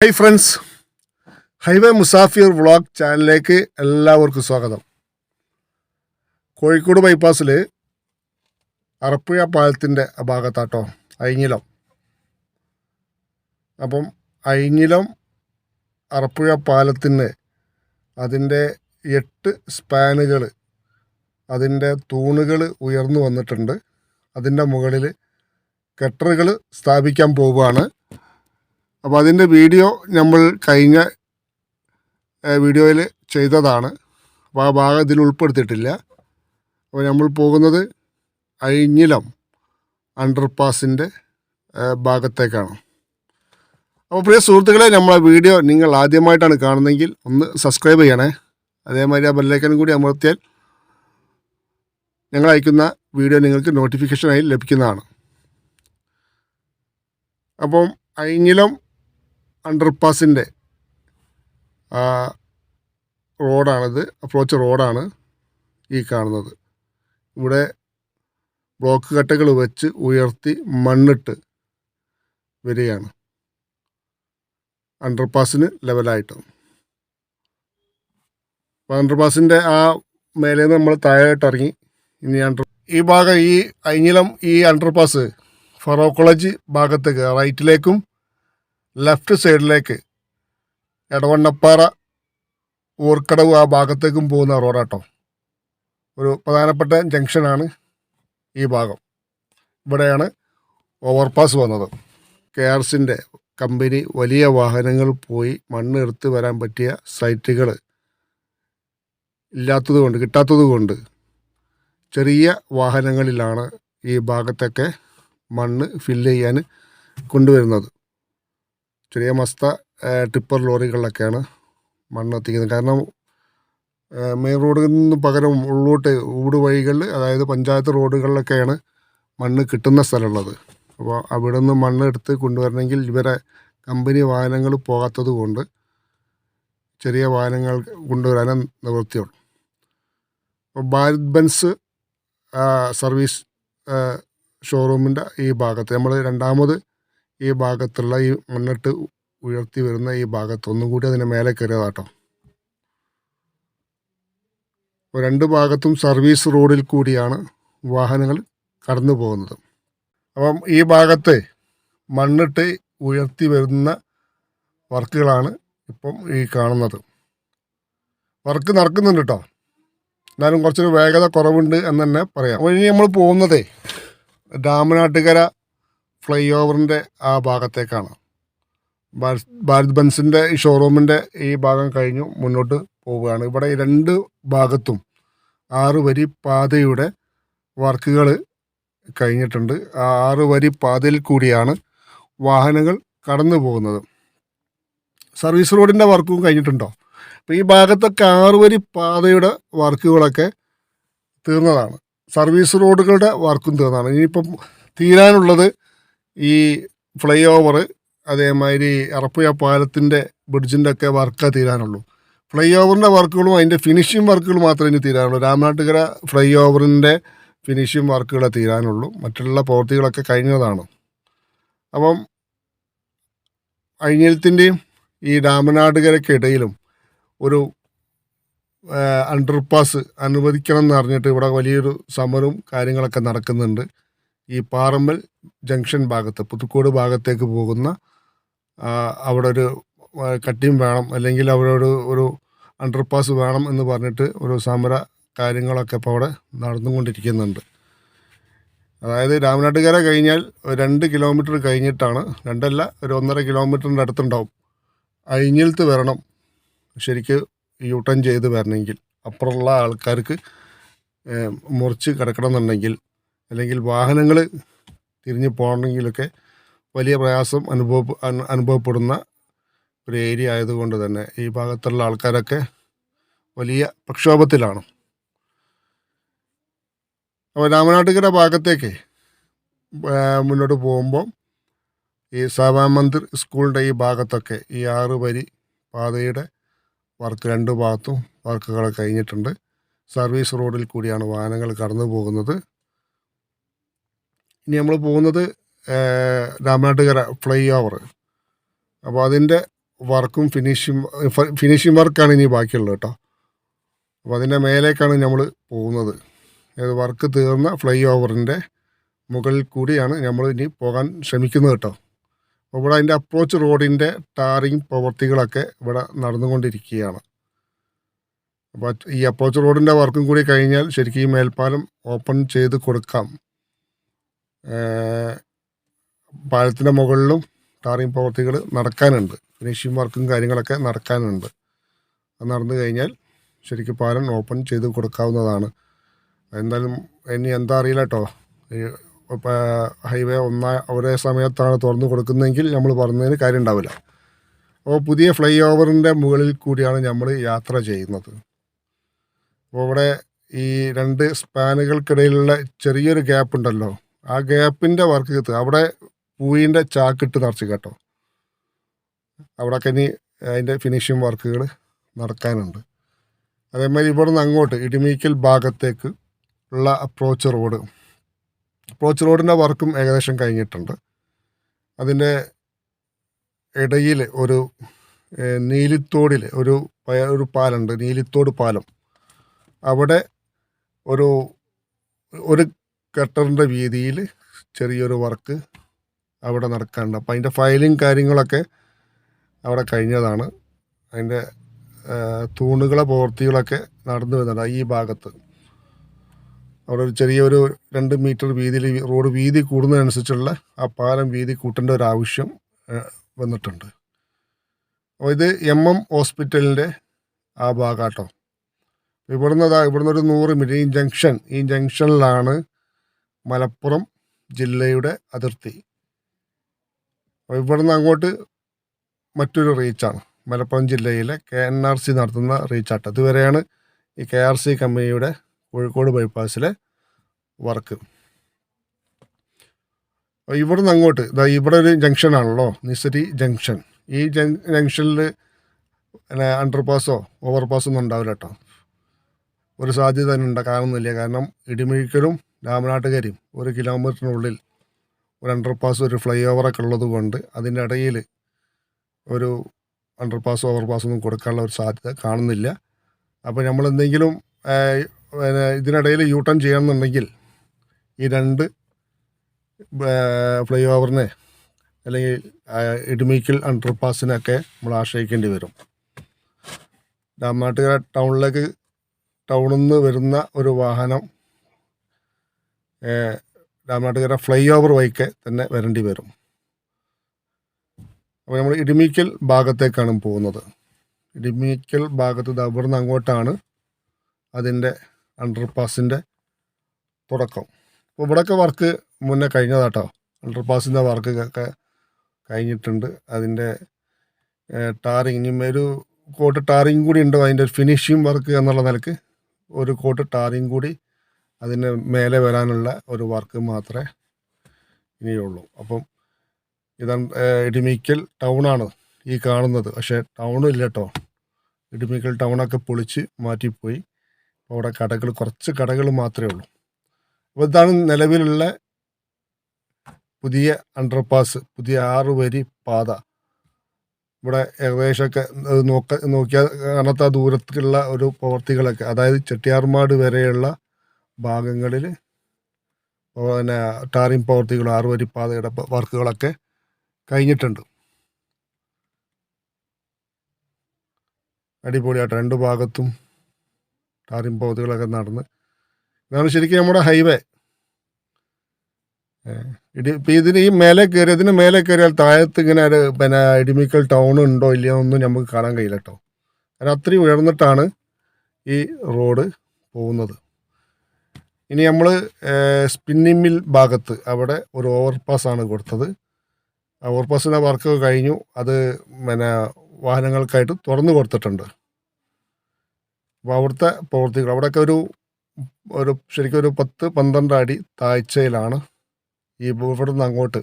Hi friends highway Musafir vlog ചാനലിലേക്ക് എല്ലാവർക്കും സ്വാഗതം. കോഴിക്കോട് ബൈപ്പാസിൽ അറപ്പുഴ പാലത്തിന്റെ ഭാഗത്താട്ടോ അയിങ്ങിലം അപ്പം അയിങ്ങിലം അറപ്പുഴ പാലത്തിന് അതിന്റെ എട്ട് സ്പാനുകൾ അതിന്റെ തൂണുകൾ ഉയർന്നു വന്നിട്ടുണ്ട്. അതിന്റെ മുകളിൽ കെട്ടറുകൾ സ്ഥാപിക്കാൻ പോവുകയാണ്. അപ്പോൾ അതിന്റെ വീഡിയോ നമ്മൾ കഴിഞ്ഞ വീഡിയോയിൽ ചെയ്തതാണ്. അപ്പോൾ ആ ഭാഗം ഇതിൽ ഉൾപ്പെടുത്തിയിട്ടില്ല. അപ്പോൾ നമ്മൾ പോകുന്നത് അഴിഞ്ഞിലം അണ്ടർപാസിന്റെ ഭാഗത്തേക്കാണ്. അപ്പോൾ പ്രിയ സുഹൃത്തുക്കളെ നമ്മളെ വീഡിയോ നിങ്ങൾ ആദ്യമായിട്ടാണ് കാണുന്നതെങ്കിൽ ഒന്ന് സബ്സ്ക്രൈബ് ചെയ്യണേ. അതേമാതിരി ആ ബെല്ലൈക്കനും കൂടി അമർത്തിയാൽ ഞങ്ങൾ അയക്കുന്ന വീഡിയോ നിങ്ങൾക്ക് നോട്ടിഫിക്കേഷനായി ലഭിക്കുന്നതാണ്. അപ്പം അയിഞ്ഞിലം അണ്ടർപാസിന്റെ റോഡാണിത് അപ്രോച്ച് റോഡാണ് ഈ കാണുന്നത്. ഇവിടെ ബ്ലോക്ക് കട്ടകൾ വെച്ച് ഉയർത്തി മണ്ണിട്ട് വരികയാണ്. അണ്ടർപാസിന് ലെവലായിട്ട് അപ്പോൾ അണ്ടർപാസിന്റെ ആ മേലെ നമ്മൾ താഴോട്ട് ഇറങ്ങി. ഇനി അണ്ടർ ഈ ഭാഗം ഈ അയിഞ്ഞിലം ഈ അണ്ടർപാസ് ഫറോ കോളേജ് ഭാഗത്തേക്ക് റൈറ്റിലേക്കും ലെഫ്റ്റ് സൈഡിലേക്ക് എടവണ്ണപ്പാറ ഊർക്കടവ് ആ ഭാഗത്തേക്കും പോകുന്ന റോഡാട്ടോ. ഒരു പ്രധാനപ്പെട്ട ജംഗ്ഷനാണ് ഈ ഭാഗം. ഇവിടെയാണ് ഓവർപാസ് വന്നത്. കെ ആർ സിന്റെ കമ്പനി വലിയ വാഹനങ്ങൾ പോയി മണ്ണ് എടുത്ത് വരാൻ പറ്റിയ സൈറ്റുകൾ ഇല്ലാത്തത് കൊണ്ട് കിട്ടാത്തത് കൊണ്ട് ചെറിയ വാഹനങ്ങളിലാണ് ഈ ഭാഗത്തൊക്കെ മണ്ണ് ഫില്ല് ചെയ്യാൻ കൊണ്ടുവരുന്നത്. ചെറിയ മസ്ത ടിപ്പർ ലോറികളിലൊക്കെയാണ് മണ്ണ് എത്തിക്കുന്നത്. കാരണം മെയിൻ റോഡിൽ നിന്ന് പകരം ഉള്ളോട്ട് ഊട് വഴികളിൽ അതായത് പഞ്ചായത്ത് റോഡുകളിലൊക്കെയാണ് മണ്ണ് കിട്ടുന്ന സ്ഥലമുള്ളത്. അപ്പോൾ അവിടെ നിന്ന് മണ്ണ് എടുത്ത് കൊണ്ടുവരണമെങ്കിൽ ഇവരെ കമ്പനി വാഹനങ്ങൾ പോകാത്തത് കൊണ്ട് ചെറിയ വാഹനങ്ങൾ കൊണ്ടുവരാനേ നിവൃത്തിയുള്ളൂ. അപ്പോൾ ഭാരത് ബെൻസ് സർവീസ് ഷോറൂമിന്റെ ഈ ഭാഗത്ത് നമ്മൾ രണ്ടാമത് ഈ ഭാഗത്തുള്ള ഈ മണ്ണിട്ട് ഉയർത്തി വരുന്ന ഈ ഭാഗത്ത് ഒന്നും കൂടി അതിന്റെ മേലെ കയറിയതാട്ടോ രണ്ട് ഭാഗത്തും സർവീസ് റോഡിൽ കൂടിയാണ് വാഹനങ്ങൾ കടന്നു പോകുന്നത്. അപ്പം ഈ ഭാഗത്തെ മണ്ണിട്ട് ഉയർത്തി വരുന്ന വർക്കുകളാണ് ഇപ്പം ഈ കാണുന്നത്. വർക്ക് നടക്കുന്നുണ്ട് കേട്ടോ എന്നാലും കുറച്ചൊരു വേഗത കുറവുണ്ട് എന്ന് തന്നെ പറയാം. ഇനി നമ്മൾ പോകുന്നതേ. രാമനാട്ടുകര ഫ്ലൈ ഓവറിന്റെ ആ ഭാഗത്തേക്കാണ്. ഭാരത് ബൻസിന്റെ ഈ ഷോറൂമിന്റെ ഈ ഭാഗം കഴിഞ്ഞു മുന്നോട്ട് പോവുകയാണ്. ഇവിടെ രണ്ട് ഭാഗത്തും ആറ് വരി പാതയുടെ വർക്കുകൾ കഴിഞ്ഞിട്ടുണ്ട്. ആ ആറ് വരി പാതയിൽ കൂടിയാണ് വാഹനങ്ങൾ കടന്നു പോകുന്നത്. സർവീസ് റോഡിന്റെ വർക്കും കഴിഞ്ഞിട്ടുണ്ടോ? അപ്പോൾ ഈ ഭാഗത്തൊക്കെ ആറ് വരി പാതയുടെ വർക്കുകളൊക്കെ തീർന്നതാണ്. സർവീസ് റോഡുകളുടെ വർക്കും തീർന്നതാണ്. ഇനിയിപ്പം തീരാനുള്ളത് ഈ ഫ്ലൈ ഓവർ അതേമാതിരി അറപ്പുഴ പാലത്തിന്റെ ബ്രിഡ്ജിന്റെ ഒക്കെ വർക്ക് തീരാനുള്ളൂ. ഫ്ലൈ ഓവറിന്റെ വർക്കുകളും അതിന്റെ ഫിനിഷിംഗ് വർക്കുകൾ മാത്രമേ ഇനി തീരാനുള്ളൂ. രാമനാട്ടുകര ഫ്ലൈ ഓവറിന്റെ ഫിനിഷിംഗ് വർക്കുകളെ തീരാനുള്ളൂ. മറ്റുള്ള പ്രവൃത്തികളൊക്കെ കഴിഞ്ഞതാണ്. അപ്പം അഴിഞ്ഞത്തിന്റെയും ഈ രാമനാട്ടുകരക്കിടയിലും ഒരു അണ്ടർപാസ് അനുവദിക്കണം എന്ന് അറിഞ്ഞിട്ട് ഇവിടെ വലിയൊരു സമരവും കാര്യങ്ങളൊക്കെ നടക്കുന്നുണ്ട്. ഈ പാറമ്പൽ ജംഗ്ഷൻ ഭാഗത്ത് പുതുക്കോട് ഭാഗത്തേക്ക് പോകുന്ന അവിടെ ഒരു കട്ടിയും വേണം അല്ലെങ്കിൽ അവിടെ ഒരു അണ്ടർപാസ് വേണം എന്ന് പറഞ്ഞിട്ട് ഒരു സമര കാര്യങ്ങളൊക്കെ ഇപ്പോൾ അവിടെ നടന്നുകൊണ്ടിരിക്കുന്നുണ്ട്. അതായത് രാമനാട്ടുകര കഴിഞ്ഞാൽ രണ്ട് കിലോമീറ്റർ കഴിഞ്ഞിട്ടാണ് രണ്ടല്ല ഒരു ഒന്നര കിലോമീറ്ററിന്റെ അടുത്തുണ്ടാവും. അഴിഞ്ഞിലത്ത് വരണം ശരിക്ക് യൂട്ടേൺ ടേൺ ചെയ്ത് വരണമെങ്കിൽ. അപ്പുറമുള്ള ആൾക്കാർക്ക് മുറിച്ച് കിടക്കണമെന്നുണ്ടെങ്കിൽ അല്ലെങ്കിൽ വാഹനങ്ങൾ തിരിഞ്ഞു പോകണമെങ്കിലൊക്കെ വലിയ പ്രയാസം അനുഭവ അനുഭവപ്പെടുന്ന ഒരു ഏരിയ ആയതുകൊണ്ട് തന്നെ ഈ ഭാഗത്തുള്ള ആൾക്കാരൊക്കെ വലിയ പ്രക്ഷോഭത്തിലാണ്. അപ്പോൾ രാമനാട്ടുകര ഭാഗത്തേക്ക് മുന്നോട്ട് പോകുമ്പോൾ ഈ സഭാ മന്ദിർ സ്കൂളിന്റെ ഈ ഭാഗത്തൊക്കെ ഈ ആറ് വരി പാതയുടെ വർക്ക് രണ്ട് ഭാഗത്തും വർക്കുകൾ കഴിഞ്ഞിട്ടുണ്ട്. സർവീസ് റോഡിൽ കൂടിയാണ് വാഹനങ്ങൾ കടന്നു പോകുന്നത് ഇനി നമ്മൾ പോകുന്നത് രാമനാട്ടുകര ഫ്ലൈ ഓവർ. അപ്പോൾ അതിന്റെ വർക്കും ഫിനിഷിങ് ഫിനിഷിങ് വർക്കാണ് ഇനി ബാക്കിയുള്ളത് കേട്ടോ. അപ്പോൾ അതിന്റെ മേലേക്കാണ് നമ്മൾ പോകുന്നത്. വർക്ക് തീർന്ന ഫ്ലൈ ഓവറിന്റെ മുകളിൽ കൂടിയാണ് നമ്മൾ ഇനി പോകാൻ ശ്രമിക്കുന്നത് കേട്ടോ. അപ്പോൾ ഇവിടെ അതിന്റെ അപ്രോച്ച് റോഡിന്റെ ടാറിങ് പ്രവൃത്തികളൊക്കെ ഇവിടെ നടന്നുകൊണ്ടിരിക്കുകയാണ്. അപ്പോൾ ഈ അപ്രോച്ച് റോഡിന്റെ വർക്കും കൂടി കഴിഞ്ഞാൽ ശരിക്കും ഈ മേൽപ്പാലം ഓപ്പൺ ചെയ്ത് കൊടുക്കാം. പാലത്തിന്റെ മുകളിലും ടാറിങ് പ്രവൃത്തികൾ നടക്കാനുണ്ട്. ഫിനിഷിംഗ് വർക്കും കാര്യങ്ങളൊക്കെ നടക്കാനുണ്ട്. അത് നടന്നു കഴിഞ്ഞാൽ ശരിക്കും പാലം ഓപ്പൺ ചെയ്ത് കൊടുക്കാവുന്നതാണ്. എന്തായാലും ഇനി എന്താ അറിയില്ല കേട്ടോ ഹൈവേ ഒന്നാ ഒരേ സമയത്താണ് തുറന്നു കൊടുക്കുന്നതെങ്കിൽ നമ്മൾ പറഞ്ഞതിന് കാര്യം ഉണ്ടാവില്ല. അപ്പോൾ പുതിയ ഫ്ലൈ ഓവറിന്റെ മുകളിൽ കൂടിയാണ് നമ്മൾ യാത്ര ചെയ്യുന്നത്. അപ്പോൾ ഇവിടെ ഈ രണ്ട് സ്പാനുകൾക്കിടയിലുള്ള ചെറിയൊരു ഗ്യാപ്പ് ഉണ്ടല്ലോ. ആ ഗ്യാപ്പിന്റെ വർക്ക് കിട്ടുക അവിടെ പൂവിന്റെ ചാക്കിട്ട് നിറച്ച് കേട്ടോ. അവിടെ ഇനി അതിന്റെ ഫിനിഷിങ് വർക്കുകൾ നടക്കാനുണ്ട്. അതേമാതിരി ഇവിടെ നിന്ന് അങ്ങോട്ട് ഇടിമീക്കൽ ഭാഗത്തേക്ക് ഉള്ള അപ്രോച്ച് റോഡ് അപ്രോച്ച് റോഡിന്റെ വർക്കും ഏകദേശം കഴിഞ്ഞിട്ടുണ്ട്. അതിന്റെ ഇടയിൽ ഒരു നീലിത്തോടിൽ ഒരു ഒരു പാലുണ്ട് നീലിത്തോട് പാലം. അവിടെ ഒരു ഒരു കട്ടറിന്റെ വീതിയിൽ ചെറിയൊരു വർക്ക് അവിടെ നടക്കാനുണ്ട്. അപ്പോൾ അതിന്റെ ഫയലിങ് കാര്യങ്ങളൊക്കെ അവിടെ കഴിഞ്ഞതാണ്. അതിന്റെ തൂണുകളെ പ്രവൃത്തികളൊക്കെ നടന്നു വരുന്നുണ്ട് ഈ ഭാഗത്ത്. അവിടെ ഒരു ചെറിയൊരു രണ്ട് മീറ്റർ വീതിയിൽ റോഡ് വീതി കൂടുന്നതനുസരിച്ചുള്ള ആ പാലം വീതി കൂട്ടേണ്ട ഒരു ആവശ്യം വന്നിട്ടുണ്ട്. അപ്പോൾ ഇത് എം എം ഹോസ്പിറ്റലിന്റെ ആ ഭാഗാട്ടോ. ഇവിടുന്ന് ഇവിടുന്ന് ഒരു നൂറ് മീറ്റർ ഈ ജംഗ്ഷൻ ഈ ജംഗ്ഷനിലാണ് മലപ്പുറം ജില്ലയുടെ അതിർത്തി. ഇവിടുന്ന് അങ്ങോട്ട് മറ്റൊരു റീച്ചാണ് മലപ്പുറം ജില്ലയിലെ കെ എൻ ആർ സി നടത്തുന്ന റീച്ചാട്ട് അതുവരെയാണ് ഈ കെ ആർ സി കമ്പനിയുടെ കോഴിക്കോട് ബൈപ്പാസിലെ വർക്ക് ഇവിടുന്ന് അങ്ങോട്ട് ഇതാ ഇവിടെ ഒരു ജംഗ്ഷനാണല്ലോ നിസരി ജംഗ്ഷൻ ഈ ജംഗ്ഷനിൽ പിന്നെ അണ്ടർ പാസോ ഓവർ പാസോ ഒന്നും ഉണ്ടാവില്ല കേട്ടോ ഒരു സാധ്യത തന്നെ ഉണ്ടാകാനൊന്നുമില്ല കാരണം ഇടിമിഴിക്കലും രാമനാട്ടുകരയും ഒരു കിലോമീറ്ററിനുള്ളിൽ ഒരു അണ്ടർ പാസ് ഒരു ഫ്ലൈ ഓവറൊക്കെ ഉള്ളത് കൊണ്ട് അതിന്റെ ഇടയിൽ ഒരു അണ്ടർ പാസ് ഓവർ പാസ് ഒന്നും കൊടുക്കാനുള്ള ഒരു സാധ്യത കാണുന്നില്ല. അപ്പോൾ നമ്മൾ എന്തെങ്കിലും പിന്നെ ഇതിനിടയിൽ യൂ ടേൺ ചെയ്യണമെന്നുണ്ടെങ്കിൽ ഈ രണ്ട് ഫ്ലൈ ഓവറിനെ അല്ലെങ്കിൽ ഇടുമിക്കൽ അണ്ടർ പാസിനൊക്കെ നമ്മൾ ആശ്രയിക്കേണ്ടി വരും. രാമനാട്ടുകര ടൗണിലേക്ക് ടൗണിൽ നിന്ന് വരുന്ന ഒരു വാഹനം രാമനാട്ടുകര ഫ്ലൈ ഓവർ വഴിക്ക് തന്നെ വരേണ്ടി വരും. അപ്പോൾ നമ്മൾ ഇടിമിക്കൽ ഭാഗത്തേക്കാണ് പോകുന്നത്. ഇടിമിക്കൽ ഭാഗത്ത് അവിടുന്ന് അങ്ങോട്ടാണ് അതിന്റെ അണ്ടർപാസിന്റെ തുടക്കം. അപ്പോൾ ഇവിടെയൊക്കെ വർക്ക് മുന്നേ കഴിഞ്ഞതാട്ടോ. അണ്ടർപാസിന്റെ വർക്ക് ഒക്കെ കഴിഞ്ഞിട്ടുണ്ട്. അതിന്റെ ടാറിങ് ഇനി ഒരു കോട്ട് ടാറിങ് കൂടി ഉണ്ടോ. അതിന്റെ ഒരു ഫിനിഷിങ് വർക്ക് എന്നുള്ള നിലയ്ക്ക് ഒരു കോട്ട് ടാറിങ് കൂടി അതിന് മേലെ വരാനുള്ള ഒരു വർക്ക് മാത്രമേ ഇനിയുള്ളൂ. അപ്പം ഇതാണ് ഇടിമിക്കൽ ടൗണാണ് ഈ കാണുന്നത്. പക്ഷേ ടൗണും ഇല്ല കേട്ടോ ഇടിമിക്കൽ ടൗണൊക്കെ പൊളിച്ച് മാറ്റിപ്പോയി. അവിടെ കടകൾ കുറച്ച് കടകൾ മാത്രമേ ഉള്ളൂ. അപ്പോൾ ഇതാണ് നിലവിലുള്ള പുതിയ അണ്ടർപാസ് പുതിയ ആറ് വരി പാത. ഇവിടെ ഏകദേശമൊക്കെ നോക്ക നോക്കിയാൽ കാണാത്ത ദൂരത്തിലുള്ള ഒരു പ്രവർത്തികളൊക്കെ അതായത് ചെട്ടിയാർമാട് വരെയുള്ള ഭാഗങ്ങളിൽ പിന്നെ ടാറിങ് പ്രവർത്തികൾ ആറ് വരി പാതയുടെ വർക്കുകളൊക്കെ കഴിഞ്ഞിട്ടുണ്ട്. അടിപൊളിയായിട്ട് രണ്ട് ഭാഗത്തും ടാറിങ് പ്രവർത്തികളൊക്കെ നടന്ന്. ഇതാണ് ശരിക്കും നമ്മുടെ ഹൈവേ. ഇടി ഇപ്പം ഇതിന് ഈ മേലെ കയറി ഇതിന് മേലെ കയറിയാൽ താഴത്ത് ഇങ്ങനെ ഒരു പിന്നെ ഇടിമിക്കൽ ടൗൺ ഉണ്ടോ ഇല്ലയോ ഒന്നും നമുക്ക് കാണാൻ കഴിയില്ല കേട്ടോ. കാരണം അത്രയും ഉയർന്നിട്ടാണ് ഈ റോഡ് പോകുന്നത്. ഇനി നമ്മൾ സ്പിന്നിങ് മിൽ ഭാഗത്ത് അവിടെ ഒരു ഓവർപാസ് ആണ് കൊടുത്തത്. ഓവർ ഓവർപാസിന്റെ വർക്ക് കഴിഞ്ഞു. അത് പിന്നെ വാഹനങ്ങൾക്കായിട്ട് തുറന്നു കൊടുത്തിട്ടുണ്ട്. അപ്പോൾ അവിടുത്തെ പ്രവൃത്തികൾ അവിടെയൊക്കെ ഒരു ഒരു ശരിക്കും ഒരു പത്ത് പന്ത്രണ്ട് അടി താഴ്ചയിലാണ് ഈ ഇവിടെ നിന്ന് അങ്ങോട്ട്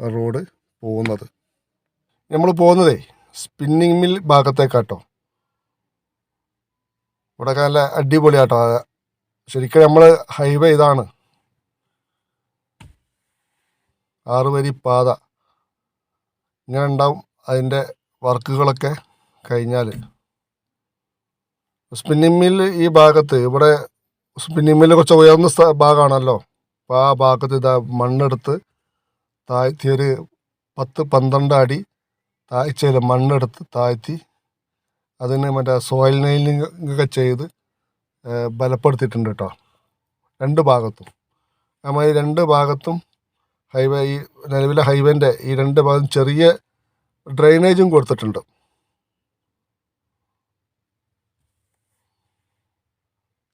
റോഡ് പോകുന്നത്. നമ്മൾ പോകുന്നതേ സ്പിന്നിങ് മിൽ ഭാഗത്തേക്കാട്ടോ. ഇവിടെ നല്ല അടിപൊളിയാട്ടോ. ശരിക്കും നമ്മൾ ഹൈവേ ഇതാണ്. ആറുവരി പാത. ഇങ്ങനെ ഉണ്ടാവും അതിന്റെ വർക്കുകളൊക്കെ കഴിഞ്ഞാൽ സ്പിന്നിങ് മില്ല് ഈ ഭാഗത്ത് ഇവിടെ സ്പിന്നിങ് മില്ല് കുറച്ച് ഉയർന്ന ഭാഗമാണല്ലോ. അപ്പോൾ ആ ഭാഗത്ത് ഇതാ മണ്ണെടുത്ത് താഴ്ത്തി ഒരു പത്ത് പന്ത്രണ്ട് അടി താഴ്ചയിൽ മണ്ണെടുത്ത് താഴ്ത്തി അതിന് മറ്റേ സോയിൽ നെയിലിംഗ് ഒക്കെ ചെയ്ത് ബലപ്പെടുത്തിയിട്ടുണ്ട് കേട്ടോ. രണ്ട് ഭാഗത്തും. നമ്മൾ ഈ രണ്ട് ഭാഗത്തും ഹൈവേ ഈ നിലവിലെ ഹൈവേന്റെ ഈ രണ്ട് ഭാഗത്തും ചെറിയ ഡ്രെയിനേജും കൊടുത്തിട്ടുണ്ട്.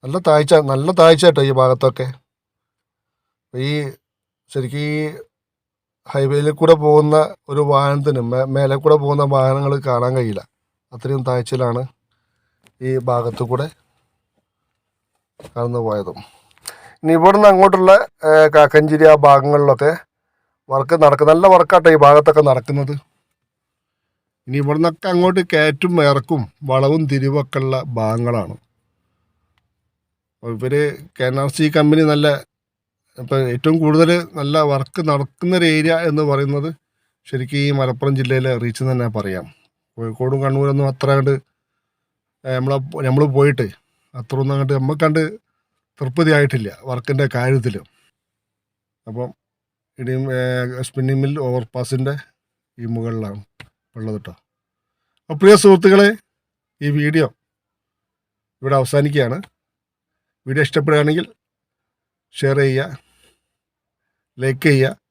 നല്ല താഴ്ച നല്ല താഴ്ച കേട്ടോ ഈ ഭാഗത്തൊക്കെ. ഈ ശരിക്കും ഈ ഹൈവേയിൽ കൂടെ പോകുന്ന ഒരു വാഹനത്തിന് മേലെ കൂടെ പോകുന്ന വാഹനങ്ങൾ കാണാൻ കഴിയില്ല. അത്രയും താഴ്ചയിലാണ് ഈ ഭാഗത്തു കൂടെ കടന്നു പോയതും ഇനി ഇവിടുന്ന് അങ്ങോട്ടുള്ള കാക്കഞ്ചേരി ആ ഭാഗങ്ങളിലൊക്കെ വർക്ക് നടക്കും നല്ല വർക്കാട്ടോ ഈ ഭാഗത്തൊക്കെ നടക്കുന്നത്. ഇനി ഇവിടുന്നൊക്കെ അങ്ങോട്ട് കയറ്റും ഇറക്കും വളവും തിരിവൊക്കെ ഉള്ള ഭാഗങ്ങളാണ്. ഇവർ K N R C company നല്ല ഇപ്പം ഏറ്റവും കൂടുതൽ നല്ല വർക്ക് നടക്കുന്ന ഒരു ഏരിയ എന്ന് പറയുന്നത് ശരിക്കും ഈ മലപ്പുറം ജില്ലയിലെ റീച്ച് തന്നെ പറയാം. കോഴിക്കോടും കണ്ണൂരൊന്നും അത്ര കണ്ട് നമ്മളെ നമ്മൾ പോയിട്ട് അത്ര ഒന്നും അങ്ങോട്ട് നമുക്ക് കണ്ട് തൃപ്തി ആയിട്ടില്ല വർക്കിന്റെ കാര്യത്തിൽ അപ്പം ഇനിയും സ്പിന്നിങ് മിൽ ഓവർപാസിന്റെ ഈ മുകളിലാണ് ഉള്ളത് കേട്ടോ അപ്പോൾ പ്രിയ സുഹൃത്തുക്കളെ ഈ വീഡിയോ ഇവിടെ അവസാനിക്കുകയാണ്. വീഡിയോ ഇഷ്ടപ്പെടുകയാണെങ്കിൽ ഷെയർ ചെയ്യുക ലൈക്ക് ചെയ്യുക